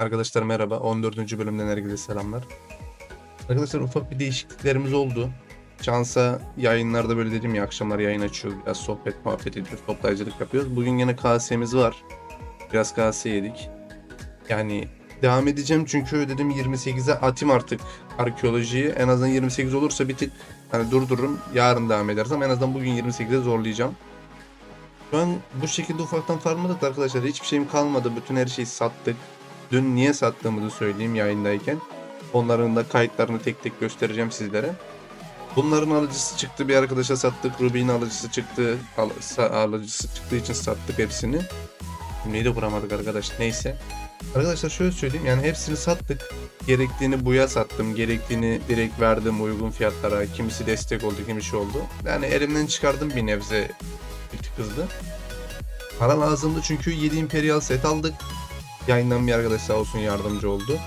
Arkadaşlar merhaba. 14. bölümden herkese selamlar. Arkadaşlar ufak bir değişikliklerimiz oldu. Şansa yayınlarda böyle dedim ya akşamlar yayın açıyoruz. Biraz sohbet muhabbet ediyoruz. Toplayıcılık yapıyoruz. Bugün yine KS'miz var. Biraz KS yedik. Yani devam edeceğim çünkü dedim 28'e atayım artık arkeolojiyi. En azından 28 olursa bir tık hani durdururum. Yarın devam edersem en azından bugün 28'e zorlayacağım. An bu şekilde ufaktan farmladık arkadaşlar. Hiçbir şeyim kalmadı. Bütün her şeyi sattık. Dün niye sattığımızı söyleyeyim yayındayken. Onların da kayıtlarını tek tek göstereceğim sizlere. Bunların alıcısı çıktı bir arkadaşa sattık. Ruby'nin alıcısı çıktı. Al- alıcısı çıktığı için sattık hepsini. Cümleyi de kuramadık arkadaş. Neyse. Arkadaşlar şöyle söyleyeyim yani hepsini sattık. Gerektiğini buya sattım. Gerektiğini direkt verdim uygun fiyatlara. Kimisi destek oldu, kimisi oldu. Yani elimden çıkardım bir nebze bir tık hızlı. Para lazımdı çünkü 7 Imperial set aldık. Yayından bir arkadaş sağ olsun yardımcı oldu.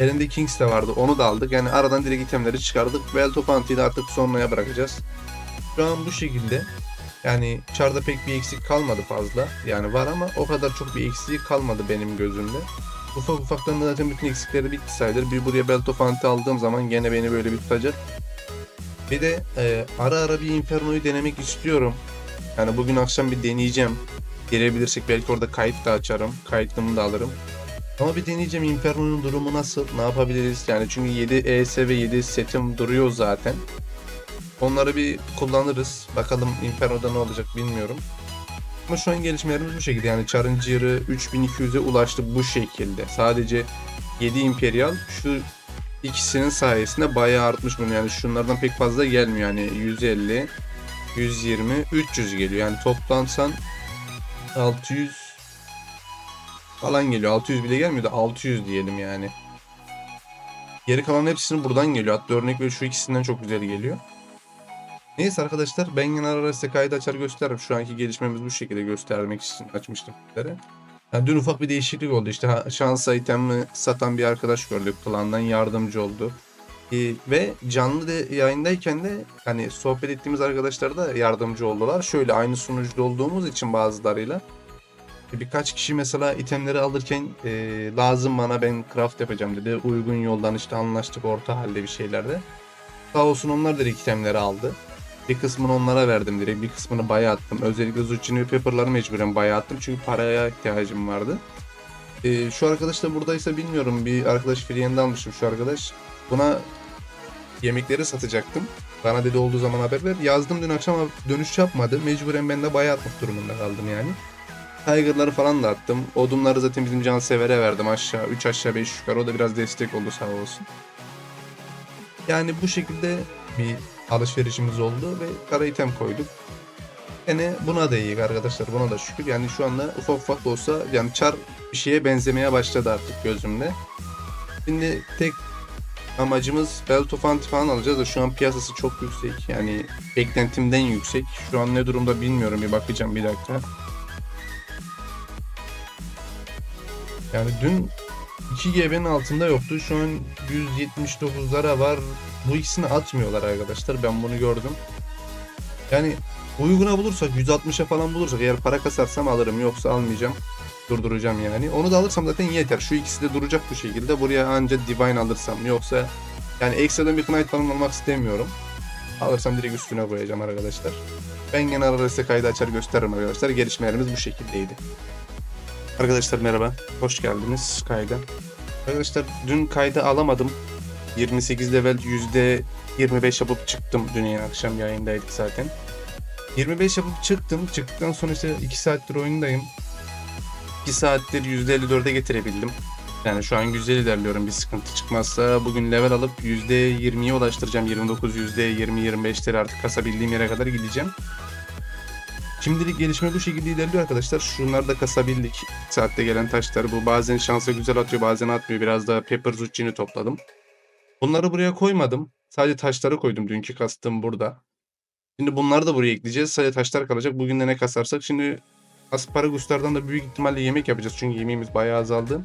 Elinde Kings de vardı onu da aldık. Yani aradan direkt itemleri çıkardık. Bel toplantıyı da artık sonraya bırakacağız. Şu an bu şekilde. Yani çarda pek bir eksik kalmadı fazla. Yani var ama o kadar çok bir eksiği kalmadı benim gözümde. Ufak ufaktan da zaten bütün eksikleri bitti sayılır. Bir buraya bel toplantı aldığım zaman gene beni böyle bir tutacak. Bir de e, ara ara bir Inferno'yu denemek istiyorum. Yani bugün akşam bir deneyeceğim. Girebilirsek belki orada kayıt da açarım. Kayıtlımı da alırım. Ama bir deneyeceğim Inferno'nun durumu nasıl? Ne yapabiliriz? Yani çünkü 7 ES ve 7 setim duruyor zaten. Onları bir kullanırız. Bakalım Inferno'da ne olacak bilmiyorum. Ama şu an gelişmelerimiz bu şekilde. Yani Challenger'ı 3200'e ulaştı bu şekilde. Sadece 7 Imperial şu ikisinin sayesinde bayağı artmış bunu. Yani şunlardan pek fazla gelmiyor. Yani 150, 120, 300 geliyor. Yani toplansan 600 falan geliyor. 600 bile gelmiyor da 600 diyelim yani. Geri kalan hepsinin buradan geliyor. Hatta örnek ve şu ikisinden çok güzel geliyor. Neyse arkadaşlar ben yine ara size kaydı açar gösteririm. Şu anki gelişmemiz bu şekilde göstermek için açmıştım. Yani dün ufak bir değişiklik oldu işte şans itemi satan bir arkadaş gördük plandan yardımcı oldu. Ee, ve canlı de yayındayken de hani sohbet ettiğimiz arkadaşlar da yardımcı oldular. Şöyle aynı sunucuda olduğumuz için bazılarıyla birkaç kişi mesela itemleri alırken e, lazım bana ben craft yapacağım dedi. Uygun yoldan işte anlaştık orta halde bir şeylerde. Sağ olsun onlar direkt itemleri aldı. Bir kısmını onlara verdim direkt. Bir kısmını bayağı attım. Özellikle Zucchini ve Pepper'ları mecburen bayağı attım. Çünkü paraya ihtiyacım vardı. E, şu arkadaş da buradaysa bilmiyorum. Bir arkadaş Friend'de almışım şu arkadaş. Buna yemekleri satacaktım. Bana dedi olduğu zaman haber ver. Yazdım dün akşam dönüş yapmadı. Mecburen ben de bayağı atmak durumunda kaldım yani. Tiger'ları falan da attım. Odunları zaten bizim cansever'e verdim aşağı. 3 aşağı 5 yukarı. O da biraz destek oldu sağ olsun. Yani bu şekilde bir alışverişimiz oldu ve kara item koyduk. Yani buna da iyi arkadaşlar. Buna da şükür. Yani şu anda ufak ufak da olsa yani çar bir şeye benzemeye başladı artık gözümde. Şimdi tek amacımız Belt of Anti falan alacağız da şu an piyasası çok yüksek. Yani beklentimden yüksek. Şu an ne durumda bilmiyorum. Bir bakacağım bir dakika. Yani dün 2 GB'nin altında yoktu. Şu an 179'lara var. Bu ikisini atmıyorlar arkadaşlar. Ben bunu gördüm. Yani uyguna bulursak 160'a falan bulursak eğer para kasarsam alırım yoksa almayacağım. Durduracağım yani. Onu da alırsam zaten yeter. Şu ikisi de duracak bu şekilde. Buraya anca Divine alırsam yoksa yani ekstradan bir Knight falan almak istemiyorum. Alırsam direkt üstüne koyacağım arkadaşlar. Ben gene ara size kaydı açar gösteririm arkadaşlar. Gelişmelerimiz bu şekildeydi. Arkadaşlar merhaba. Hoş geldiniz kayda. Arkadaşlar dün kaydı alamadım. 28 level %25 yapıp çıktım dün akşam yayındaydık zaten. 25 yapıp çıktım. Çıktıktan sonra işte 2 saattir oyundayım. 2 saattir %54'e getirebildim. Yani şu an güzel ilerliyorum bir sıkıntı çıkmazsa bugün level alıp %20'ye ulaştıracağım. 29 %20-25'leri artık kasabildiğim yere kadar gideceğim. Şimdilik gelişme bu şekilde ilerliyor arkadaşlar. Şunları da kasabildik. Saatte gelen taşları bu bazen şansa güzel atıyor bazen atmıyor. Biraz da Pepper Zucchini topladım. Bunları buraya koymadım. Sadece taşları koydum. Dünkü kastım burada. Şimdi bunları da buraya ekleyeceğiz. Sadece taşlar kalacak. Bugün de ne kasarsak. Şimdi asparaguslardan da büyük ihtimalle yemek yapacağız. Çünkü yemeğimiz bayağı azaldı.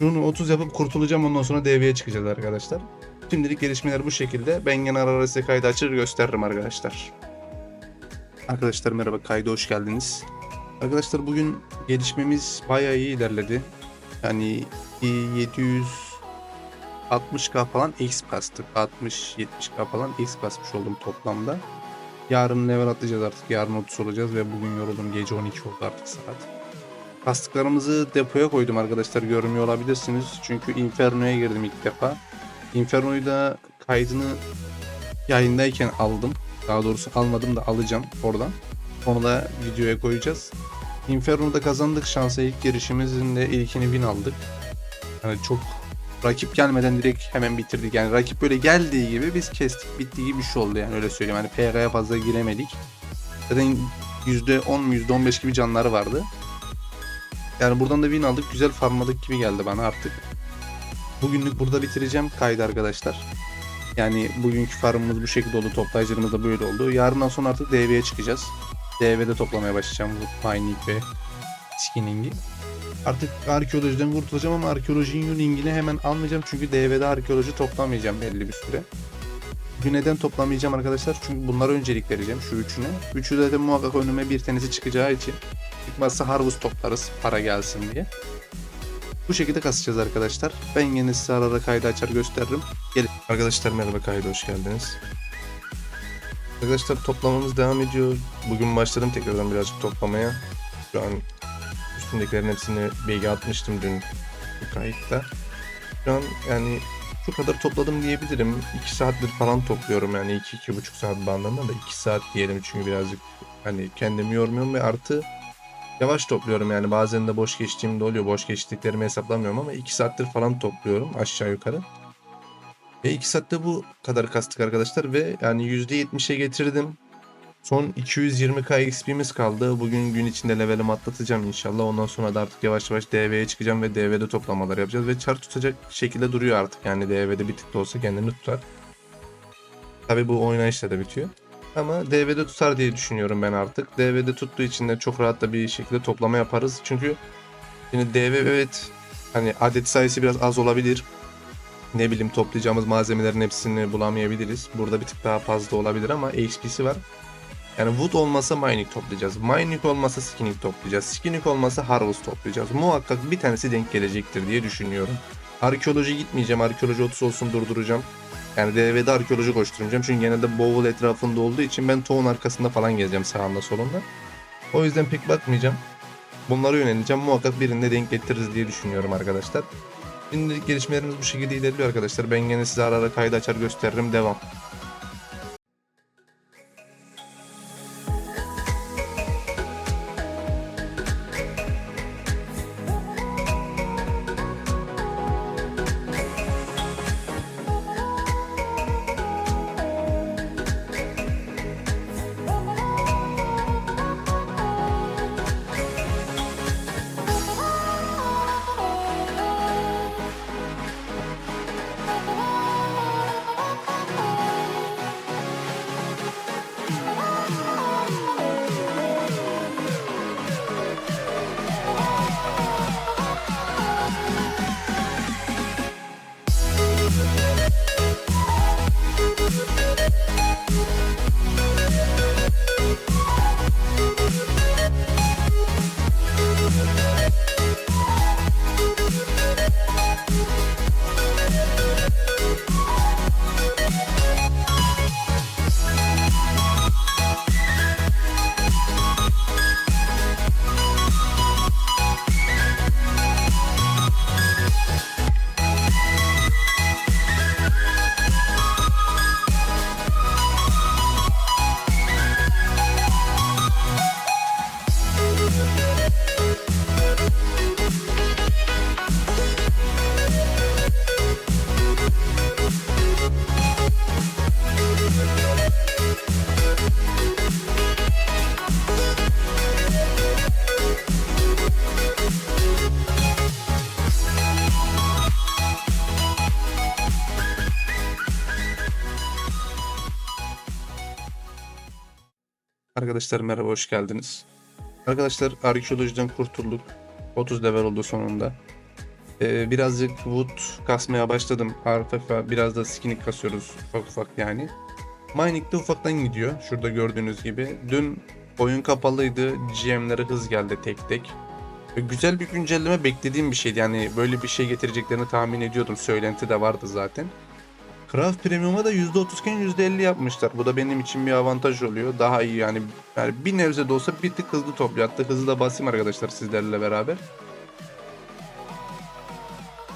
Bunu 30 yapıp kurtulacağım. Ondan sonra devreye çıkacağız arkadaşlar. Şimdilik gelişmeler bu şekilde. Ben yine ara ara size kaydı açır gösteririm arkadaşlar. Arkadaşlar merhaba kayda hoş geldiniz. Arkadaşlar bugün gelişmemiz bayağı iyi ilerledi. Yani 700 60k falan X bastık. 60-70k falan X basmış oldum toplamda. Yarın level atlayacağız artık. Yarın 30 olacağız ve bugün yoruldum. Gece 12 oldu artık saat. Kastıklarımızı depoya koydum arkadaşlar. Görmüyor olabilirsiniz. Çünkü Inferno'ya girdim ilk defa. Inferno'yu da kaydını yayındayken aldım. Daha doğrusu almadım da alacağım oradan. Onu da videoya koyacağız. Inferno'da kazandık şansa ilk girişimizin de ilkini win aldık. Yani çok rakip gelmeden direkt hemen bitirdik. Yani rakip böyle geldiği gibi biz kestik bittiği gibi bir şey oldu yani öyle söyleyeyim. Hani PK'ya fazla giremedik. Zaten %10 mu %15 gibi canları vardı. Yani buradan da win aldık. Güzel farmladık gibi geldi bana artık. Bugünlük burada bitireceğim kaydı arkadaşlar. Yani bugünkü farmımız bu şekilde oldu. Toplayıcılığımız da böyle oldu. Yarından sonra artık DV'ye çıkacağız. DV'de toplamaya başlayacağım bu mining ve skinning'i. Artık arkeolojiden kurtulacağım ama arkeolojinin uningini hemen almayacağım. Çünkü DV'de arkeoloji toplamayacağım belli bir süre. Bugün neden toplamayacağım arkadaşlar? Çünkü bunlara öncelik vereceğim şu üçüne. Üçü de, de muhakkak önüme bir tanesi çıkacağı için. Çıkmazsa harvest toplarız para gelsin diye. Bu şekilde kasacağız arkadaşlar. Ben yine size arada kaydı açar gösteririm. Gelin. Arkadaşlar merhaba kaydı hoş geldiniz. Arkadaşlar toplamamız devam ediyor. Bugün başladım tekrardan birazcık toplamaya. Şu an üstündekilerin hepsini bilgi atmıştım dün bu kayıtta. Şu an yani şu kadar topladım diyebilirim. 2 saattir falan topluyorum yani 2-2,5 saat bandında da 2 saat diyelim çünkü birazcık hani kendimi yormuyorum ve artı yavaş topluyorum yani bazen de boş geçtiğimde oluyor. Boş geçtiklerimi hesaplamıyorum ama 2 saattir falan topluyorum aşağı yukarı. Ve 2 saatte bu kadar kastık arkadaşlar ve yani %70'e getirdim. Son 220k XP'miz kaldı. Bugün gün içinde levelimi atlatacağım inşallah. Ondan sonra da artık yavaş yavaş DV'ye çıkacağım ve DV'de toplamalar yapacağız. Ve char tutacak şekilde duruyor artık. Yani DV'de bir tık da olsa kendini tutar. Tabi bu oynayışla da bitiyor. Ama DV'de tutar diye düşünüyorum ben artık. DV'de tuttuğu için de çok rahat da bir şekilde toplama yaparız. Çünkü şimdi DV evet hani adet sayısı biraz az olabilir. Ne bileyim toplayacağımız malzemelerin hepsini bulamayabiliriz. Burada bir tık daha fazla olabilir ama XP'si var. Yani wood olmasa mining toplayacağız. Mining olmasa skinning toplayacağız. Skinning olmasa harvest toplayacağız. Muhakkak bir tanesi denk gelecektir diye düşünüyorum. Arkeoloji gitmeyeceğim. Arkeoloji 30 olsun durduracağım. Yani DV'de arkeoloji koşturmayacağım. Çünkü genelde Bowel etrafında olduğu için ben toğun arkasında falan gezeceğim sağında solunda. O yüzden pek bakmayacağım. Bunlara yöneleceğim. Muhakkak birinde denk getiririz diye düşünüyorum arkadaşlar. Şimdilik gelişmelerimiz bu şekilde ilerliyor arkadaşlar. Ben gene size ara ara kaydı açar gösteririm. Devam. Arkadaşlar merhaba hoş geldiniz. Arkadaşlar arkeolojiden kurtulduk. 30 level oldu sonunda. Ee, birazcık wood kasmaya başladım. Artefa biraz da skinning kasıyoruz ufak ufak yani. Mining de ufaktan gidiyor. Şurada gördüğünüz gibi. Dün oyun kapalıydı. GM'lere hız geldi tek tek. Güzel bir güncelleme beklediğim bir şeydi. Yani böyle bir şey getireceklerini tahmin ediyordum. Söylenti de vardı zaten. Craft Premium'a da %30 iken %50 yapmışlar. Bu da benim için bir avantaj oluyor. Daha iyi yani. Yani bir nebze de olsa bir tık hızlı topluyor. Hızlı da basayım arkadaşlar sizlerle beraber.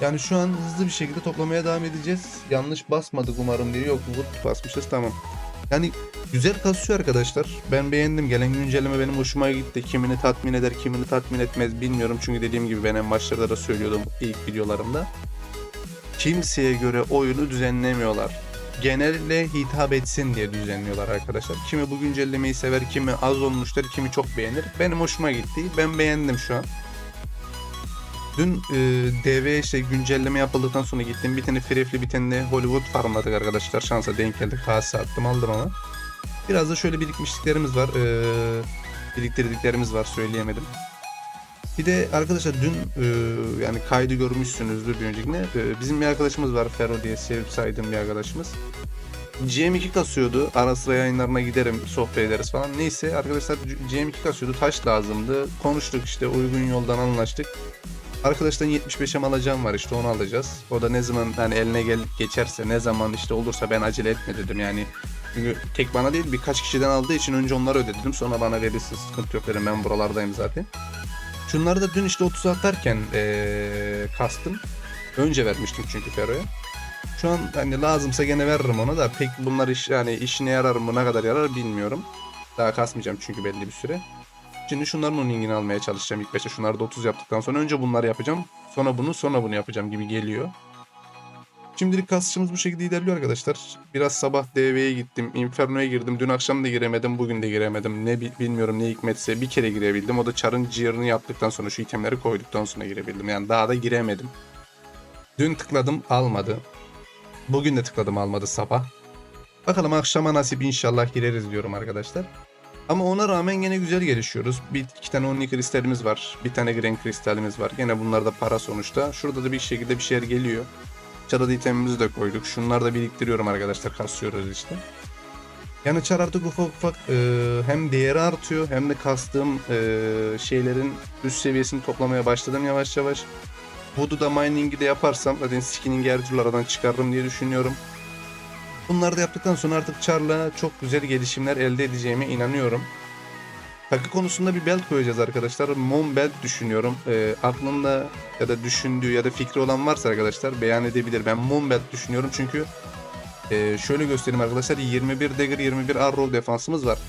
Yani şu an hızlı bir şekilde toplamaya devam edeceğiz. Yanlış basmadık umarım diye. Yok wood basmışız tamam. Yani güzel kasıyor arkadaşlar. Ben beğendim. Gelen güncelleme benim hoşuma gitti. Kimini tatmin eder, kimini tatmin etmez bilmiyorum. Çünkü dediğim gibi ben en başlarda da söylüyordum ilk videolarımda. Kimseye göre oyunu düzenlemiyorlar. Genelle hitap etsin diye düzenliyorlar arkadaşlar. Kimi bu güncellemeyi sever, kimi az olmuştur, kimi çok beğenir. Benim hoşuma gitti. Ben beğendim şu an. Dün e, DV işte güncelleme yapıldıktan sonra gittim. Bir tane Frefli bir tane Hollywood farmladık arkadaşlar. Şansa denk geldik. Kase attım aldım ama. Biraz da şöyle birikmişliklerimiz var. E, biriktirdiklerimiz var söyleyemedim. Bir de arkadaşlar dün e, yani kaydı görmüşsünüzdür bir öncekine. E, bizim bir arkadaşımız var Fero diye sevip saydığım bir arkadaşımız. GM2 kasıyordu. Ara sıra yayınlarına giderim, sohbet ederiz falan. Neyse arkadaşlar GM2 kasıyordu. Taş lazımdı. Konuştuk işte uygun yoldan anlaştık. Arkadaştan 75'e alacağım var işte onu alacağız. O da ne zaman hani eline gel geçerse ne zaman işte olursa ben acele etme dedim yani. Çünkü tek bana değil birkaç kişiden aldığı için önce onları ödedim. Sonra bana verirse sıkıntı yok dedim ben buralardayım zaten. Şunları da dün işte 30 atarken ee, kastım. Önce vermiştim çünkü Fero'ya. Şu an hani lazımsa gene veririm ona da pek bunlar iş yani işine yarar mı ne kadar yarar bilmiyorum. Daha kasmayacağım çünkü belli bir süre. Şimdi şunların onun linkini almaya çalışacağım ilk başta. Şunları da 30 yaptıktan sonra önce bunları yapacağım. Sonra bunu sonra bunu yapacağım gibi geliyor. Şimdilik kasışımız bu şekilde ilerliyor arkadaşlar. Biraz sabah DV'ye gittim. Inferno'ya girdim. Dün akşam da giremedim. Bugün de giremedim. Ne bi- bilmiyorum ne hikmetse bir kere girebildim. O da çarın cıyırını yaptıktan sonra şu itemleri koyduktan sonra girebildim. Yani daha da giremedim. Dün tıkladım almadı. Bugün de tıkladım almadı sabah. Bakalım akşama nasip inşallah gireriz diyorum arkadaşlar. Ama ona rağmen gene güzel gelişiyoruz. Bir iki tane only kristalimiz var. Bir tane green kristalimiz var. Gene bunlar da para sonuçta. Şurada da bir şekilde bir şeyler geliyor. Çarada itemimizi de koyduk. Şunları da biriktiriyorum arkadaşlar. Kasıyoruz işte. Yani çar artık ufak ufak e, hem değeri artıyor hem de kastığım e, şeylerin üst seviyesini toplamaya başladım yavaş yavaş. Voodoo'da mining'i de yaparsam zaten türlü aradan çıkarırım diye düşünüyorum. Bunları da yaptıktan sonra artık Char'la çok güzel gelişimler elde edeceğime inanıyorum. Takı konusunda bir belt koyacağız arkadaşlar. Mom belt düşünüyorum. Ee, aklında ya da düşündüğü ya da fikri olan varsa arkadaşlar beyan edebilir. Ben mom belt düşünüyorum çünkü e, şöyle göstereyim arkadaşlar. 21 dagger 21 arrow defansımız var.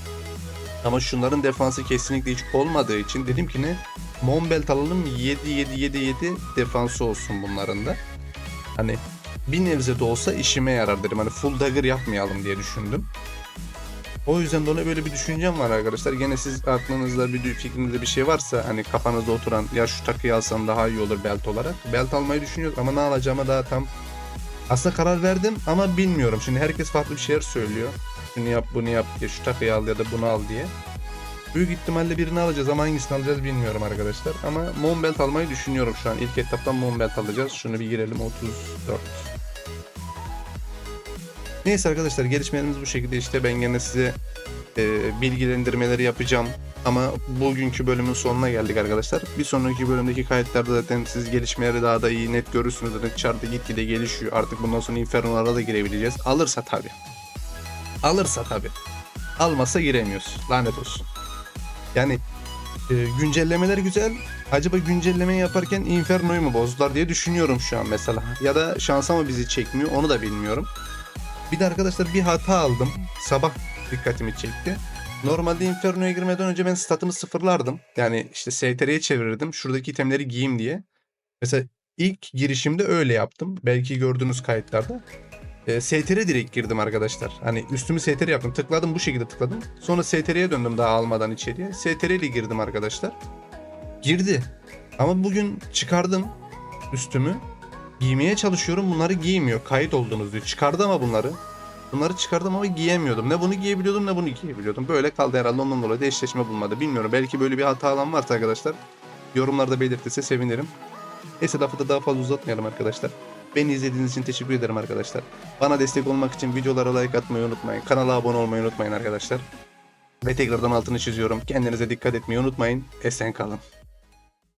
Ama şunların defansı kesinlikle hiç olmadığı için dedim ki ne? Mom belt alalım 7 7 7 7 defansı olsun bunların da. Hani bir nebze de olsa işime yarar dedim. Hani full dagger yapmayalım diye düşündüm. O yüzden dolayı böyle bir düşüncem var arkadaşlar. Gene siz aklınızda bir fikrinizde bir şey varsa hani kafanızda oturan ya şu takıyı alsam daha iyi olur belt olarak. Belt almayı düşünüyorum ama ne alacağıma daha tam aslında karar verdim ama bilmiyorum. Şimdi herkes farklı bir şeyler söylüyor. Şunu yap bunu yap diye şu takıyı al ya da bunu al diye. Büyük ihtimalle birini alacağız ama hangisini alacağız bilmiyorum arkadaşlar. Ama mom belt almayı düşünüyorum şu an. İlk etaptan mom belt alacağız. Şunu bir girelim 34. Neyse arkadaşlar gelişmelerimiz bu şekilde işte ben gene size e, bilgilendirmeleri yapacağım. Ama bugünkü bölümün sonuna geldik arkadaşlar. Bir sonraki bölümdeki kayıtlarda zaten siz gelişmeleri daha da iyi net görürsünüz. Zaten chart'ta gitgide gelişiyor. Artık bundan sonra Inferno'lara da girebileceğiz. Alırsa tabi. Alırsa tabi. Almasa giremiyoruz. Lanet olsun. Yani e, güncellemeler güzel. Acaba güncelleme yaparken Inferno'yu mu bozdular diye düşünüyorum şu an mesela. Ya da şansa mı bizi çekmiyor onu da bilmiyorum. Bir de arkadaşlar bir hata aldım. Sabah dikkatimi çekti. Normalde Inferno'ya girmeden önce ben statımı sıfırlardım. Yani işte STR'ye çevirirdim. Şuradaki itemleri giyeyim diye. Mesela ilk girişimde öyle yaptım. Belki gördüğünüz kayıtlarda. E, STR direkt girdim arkadaşlar. Hani üstümü STR yaptım. Tıkladım bu şekilde tıkladım. Sonra STR'ye döndüm daha almadan içeriye. STR ile girdim arkadaşlar. Girdi. Ama bugün çıkardım üstümü. Giymeye çalışıyorum bunları giymiyor. Kayıt oldunuz diyor. Çıkardı ama bunları. Bunları çıkardım ama giyemiyordum. Ne bunu giyebiliyordum ne bunu giyebiliyordum. Böyle kaldı herhalde ondan dolayı da eşleşme bulmadı. Bilmiyorum belki böyle bir hata alan varsa arkadaşlar. Yorumlarda belirtirse sevinirim. Neyse lafı da daha fazla uzatmayalım arkadaşlar. Beni izlediğiniz için teşekkür ederim arkadaşlar. Bana destek olmak için videolara like atmayı unutmayın. Kanala abone olmayı unutmayın arkadaşlar. Ve tekrardan altını çiziyorum. Kendinize dikkat etmeyi unutmayın. Esen kalın.